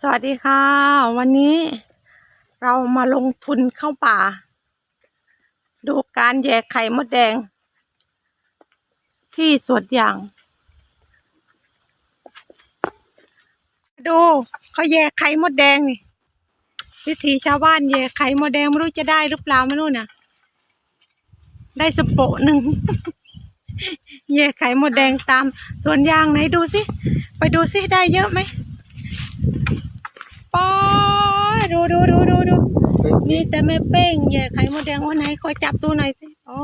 สวัสดีค่ะ วันนี้เรามาลงทุนเข้าป่า ดูการแย่ไข่มดแดง ที่สวนยาง ดูเขาแย่ไข่มดแดงนี่วิธีชาวบ้านแย่ไข่มดแดงไม่รู้จะได้หรือเปล่าไม่รู้น่ะได้สโปะหนึ่งแย่ไข่มดแดงตามสวนยางไหนดูสิไปดูสิได้เยอะไหม ป้าดูดูดูดูดูมีแต่แม่เป้งแย่ไข่มดแดงวันไหนขอจับตัวหน่อยสิอ๋อ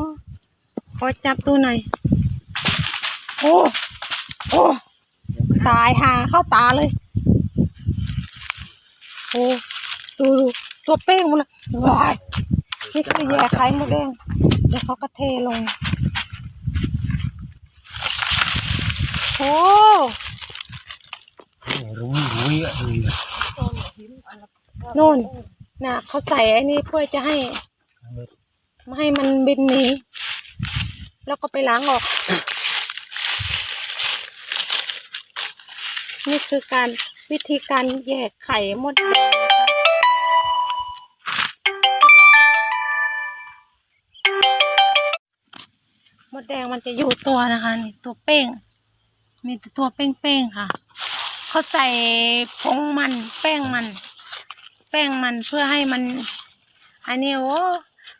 ขอจับตัวหน่อยโอ้โอ้ตายหาเข้าตาเลย โอ้ดูดูตัวเป้งมันละว้ายนี่คือแย่ไข่มดแดงเดี๋ยวเขาก็เทลงโอ้รู้รู้เยอะเลย นู่นน่ะเขาใส่ไอ้นี่เพื่อจะให้ ไม่ให้มันบินหนีแล้วก็ไปล้างออก นี่คือการวิธีการแยกไข่มดแดงนะคะมดแดงมันจะอยู่ตัวนะคะนี่ตัวเป้ง มีต่ตัวเป้งๆค่ะ เขาใส่ผงมันแป้งมัน แป้งมันเพื่อให้มันอันนี้โอ้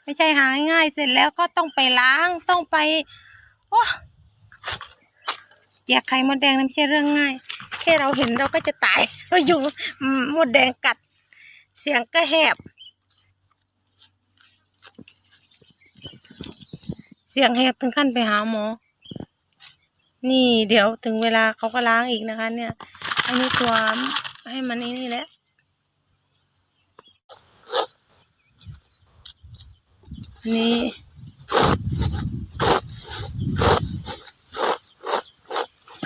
ไม่ใช่หาง่ายๆเสร็จแล้วก็ต้องไปล้างต้องไปโอ้แยกไข่มดแดงนั้นไม่ใช่เรื่องง่าย แค่เราเห็นเราก็จะตายเราอยู่มมดแดงกัด เสียงก็แหบ เสียงแหบถึงขั้นไปหาหมอ นี่เดี๋ยวถึงเวลาเขาก็ล้างอีกนะคะ เนี่ย อันนี้ตัวให้มันนี่นี่แหละ นี่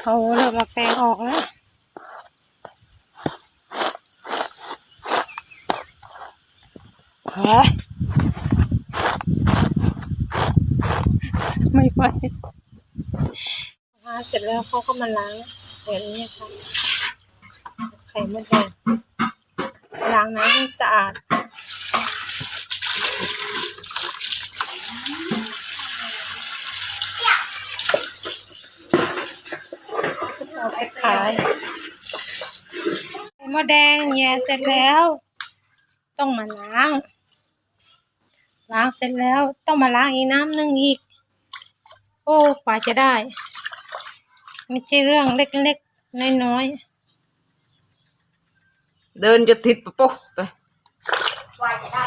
เขาเริ่มมาแปลงออกแล้วฮะไม่ไปล้างเสร็จแล้วเขาก็มาล้างแบบนี้ค่ะไข่มดแดงล้างน้ำให้สะอาด เอาไปขายไข่มดแดงแย่เสร็จแล้ว ต้องมาล้าง ล้างเสร็จแล้วต้องมาล้างอีกน้ำหนึ่งอีก โอ้กว่าจะได้ ไม่ใช่เรื่องเล็กๆน้อยเดินจะทิศปะปุ๊ไปกว่าจะได้